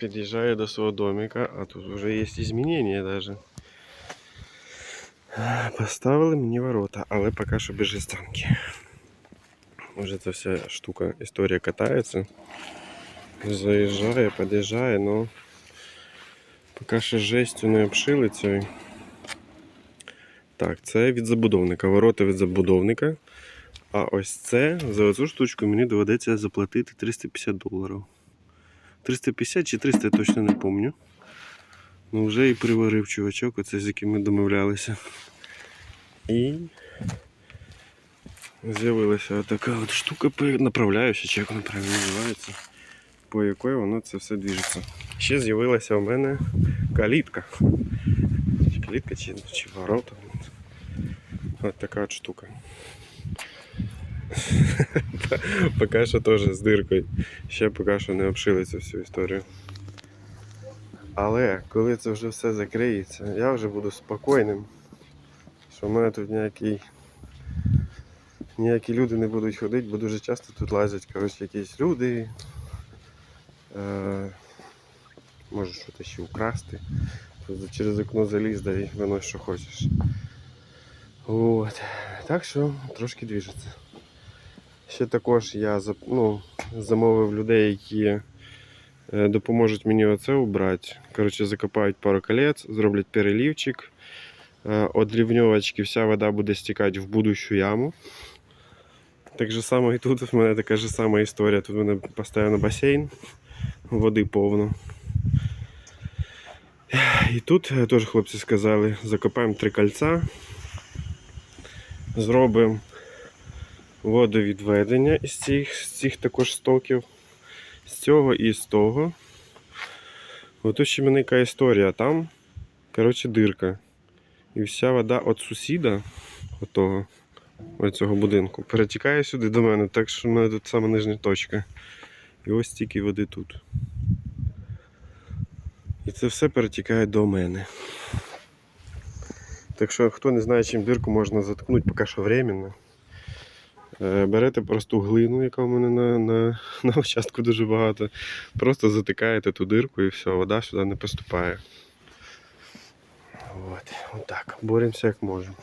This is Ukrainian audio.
Під'їжджаю до свого домика, а тут вже є змінення даже. Поставили мені ворота, але поки що без жестанки. Уже ця вся штука, історія катається. Заїжджає, під'їжджає, но поки що жестю не обшили цією. Так, це від забудовника, ворота від забудовника. А ось це за цю штучку мені доведеться заплатити 350 доларів. 350 чи 300, я точно не пам'ятаю. Ну вже і приварив чувачок, оце з яким ми домовлялися. І з'явилася така от штука направляюча, чи як вона правильно називається, по якої воно це все двіжиться. Ще з'явилася у мене калітка. Калітка, чи, чи ворота. От така от штука. Поки що теж з диркою. Ще поки що не обшили цю всю історію. Але коли це вже все закриється, я вже буду спокійним, що в мене тут ніякі, ніякі люди не будуть ходити, бо дуже часто тут лазять коротше, якісь люди. Е, може щось ще украсти. Через окно заліз, да і винось, що хочеш. От. Так що трошки двіжиться. Ще також я ну, замовив людей, які е, допоможуть мені оце убрати. Коротше, закопають пару колець, зроблять перелівчик. Е, От вся вода буде стікати в будущу яму. Так же само і тут в мене така ж сама історія. Тут в мене постійно басейн, води повно. І тут е, теж хлопці сказали, закопаємо три кольця, зробимо водовідведення із цих, з цих також стоків, з цього і з того. Ото ще мене історія. Там, коротше, дирка. І вся вода від сусіда, отого, от цього будинку, перетікає сюди до мене, так що в мене тут саме нижня точка. І ось стільки води тут. І це все перетікає до мене. Так що, хто не знає, чим дирку можна заткнути, поки що временно. Е, Берете просту глину, яка у мене на, на, на участку дуже багато. Просто затикаєте ту дирку і все, вода сюди не поступає. От, отак. Боремося як можемо.